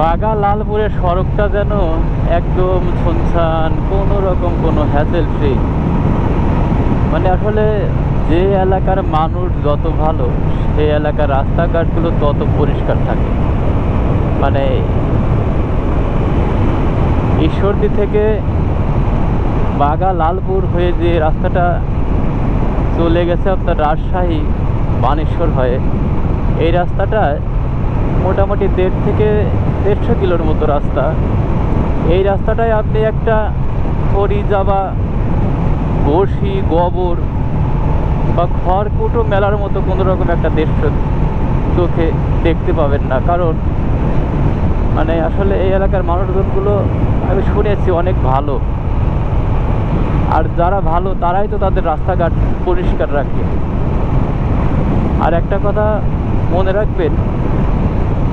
বাগা লালপুরের সড়কটা যেন একদম শুনশান, কোনো রকম কোনো হ্যাসেল ফ্রি মানে আসলে যে এলাকার মানুষ যত ভালো সেই এলাকার রাস্তাঘাটগুলো তত পরিষ্কার থাকে। মানে ঈশ্বরদী থেকে বাগা লালপুর হয়ে যে রাস্তাটা চলে গেছে আপনার রাজশাহী বানেশ্বর হয়ে, এই রাস্তাটা মোটামুটি দেড় থেকে দেড়শো কিলোর মতো রাস্তা। এই রাস্তাটায় আপনি একটা খড়ি যাবা বসি গোবর বা খড়কুটো মেলার মতো কোনো রকম একটা দৃশ্য চোখে দেখতে পাবেন না। কারণ মানে আসলে এই এলাকার মানুষজনগুলো আমি শুনেছি অনেক ভালো। আর যারা ভালো, তারাই তো তাদের রাস্তাঘাট পরিষ্কার রাখে। আর একটা কথা মনে রাখবেন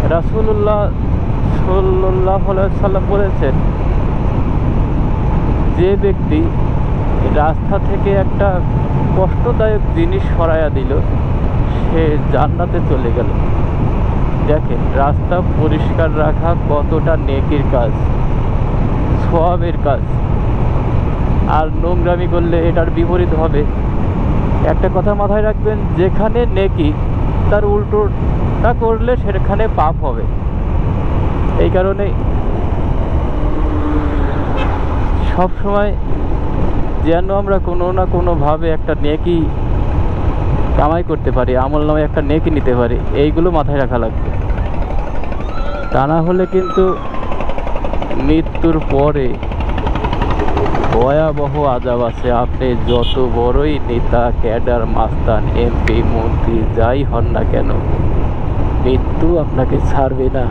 রাসুল্লাহ সাল্লাহ সাল্লাম বলেছেন, যে ব্যক্তি রাস্তা থেকে একটা কষ্টদায়ক জিনিস সরাইয়া দিল, সে জান্নাতে চলে গেল। দেখেন, রাস্তা পরিষ্কার রাখা কতটা নেকির কাজ সবের কাজ। আর নোংরামি করলে এটার বিপরীত হবে। একটা কথা মাথায় রাখবেন, যেখানে নেকি, তার উল্টোটা করলে সেখানে পাপ হবে। এই কারণে সব সময় যেন আমরা কোনো না কোনোভাবে একটা নেকি কামাই করতে পারি, আমল নামে একটা নেকি নিতে পারি, এইগুলো মাথায় রাখা লাগবে। তা না হলে কিন্তু মৃত্যুর পরে ভয়াবহ আজাব আছে। আপনি যত বড়ই নেতা, ক্যাডার, মাস্তান, এমপি, মন্ত্রী, যাই হন না কেন, মৃত্যু আপনাকে ছাড়বে না।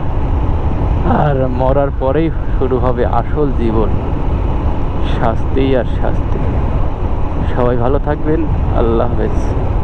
আর মরার পরেই শুরু হবে আসল জীবন। শাস্তি আর শাস্তি। সবাই ভালো থাকবেন। আল্লাহ হাফেজ।